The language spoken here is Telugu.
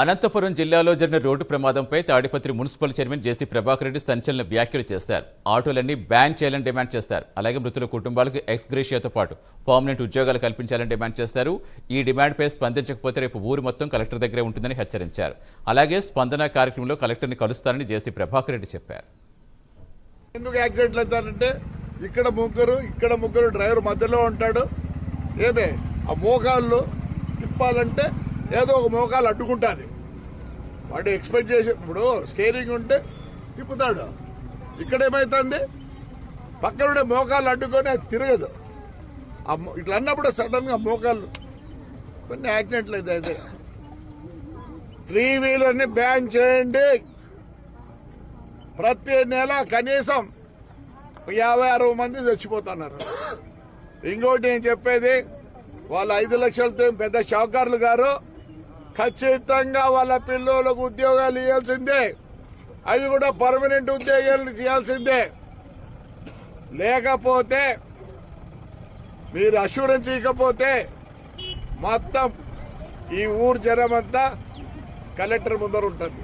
అనంతపురం జిల్లాలో జరిగిన రోడ్డు ప్రమాదంపై Tadipatri municipal chairman JC Prabhakar Reddy సంచలన వ్యాఖ్యలు చేశారు ఆటోలన్నీ బ్యాన్ చేయాలని డిమాండ్ చేస్తారు. అలాగే మృతుల కుటుంబాలకు ఎక్స్గ్రేషియాతో పాటు పర్మనెంట్ ఉద్యోగాలు కల్పించాలని డిమాండ్ చేస్తారు. ఈ డిమాండ్పై స్పందించకపోతే రేపు ఊరు మొత్తం కలెక్టర్ దగ్గరే ఉంటుందని హెచ్చరించారు. అలాగే స్పందన కార్యక్రమంలో కలెక్టర్ని కలుస్తారని జేసీ ప్రభాకర్ రెడ్డి చెప్పారు. ఎందుకు యాక్సిడెంట్లు అవుతారంటే ఇక్కడ ముగ్గురు ఇక్కడ ముగ్గురు డ్రైవర్ మధ్యలో ఉంటాడు. ఏమే? ఆ మోకాళ్ళు తిప్పాలంటే ఏదో ఒక మోకాలు అడ్డుకుంటుంది. వాడు ఎక్స్పెక్ట్ చేసే ఇప్పుడు స్టేరింగ్ ఉంటే తిప్పుతాడు. ఇక్కడ ఏమవుతుంది పక్కనుండే మోకాళ్ళు అడ్డుకొని అది తిరగదు. ఇట్లా అన్నప్పుడు సడన్గా మోకాళ్ళు కొన్ని యాక్సిడెంట్లు అయితే. త్రీ వీలర్ని బ్యాన్ చేయండి. ప్రతి నెల కనీసం యాభై అరవై మంది చచ్చిపోతున్నారు. ఇంకోటి నేను చెప్పేది వాళ్ళ ఐదు లక్షలతో పెద్ద షావుకారులు గారు ఖచ్చితంగా వాళ్ళ పిల్లలకు ఉద్యోగాలు ఇవ్వాల్సిందే. అవి కూడా పర్మనెంట్ ఉద్యోగాలు చేయాల్సిందే. లేకపోతే మీరు అష్యూరెన్స్ ఇవ్వకపోతే మొత్తం ఈ ఊరు జనమంతా అంతా కలెక్టర్ ముందర ఉంటుంది.